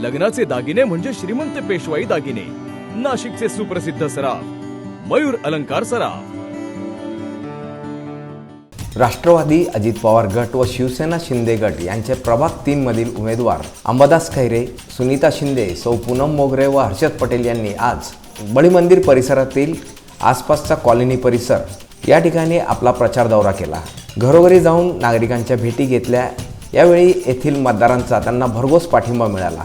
लग्नाचे दागिने म्हणजे श्रीमंत पेशवाई दागिने. नाशिकचे सुप्रसिद्ध सराफ मयूर अलंकार सराफ. राष्ट्रवादी अजित पवार गट व शिवसेना शिंदे गट यांचे प्रभाग तीन मधील उमेदवार अंबादास खैरे सुनीता शिंदे सौ पूनम मोगरे व हर्षद पटेल यांनी आज बळीमंदिर परिसरातील आसपासचा कॉलनी परिसर या ठिकाणी आपला प्रचार दौरा केला. घरोघरी जाऊन नागरिकांच्या भेटी घेतल्या. यावेळी येथील मतदारांचा त्यांना भरघोस पाठिंबा मिळाला.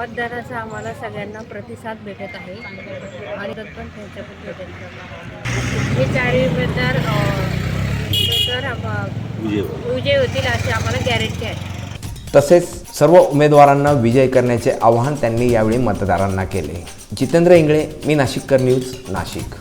मतदानाचा आम्हाला सगळ्यांना प्रतिसाद भेटत आहे. आणि तर पण त्यांच्या पण भेटेल हे चारही उमेदवार विजय होतील. अशी आम्हाला गॅरंटी आहे. तसेच सर्व उमेदवारांना विजय करण्याचे आवाहन त्यांनी यावेळी मतदारांना केले. जितेंद्र इंगळे मी नाशिककर न्यूज नाशिक.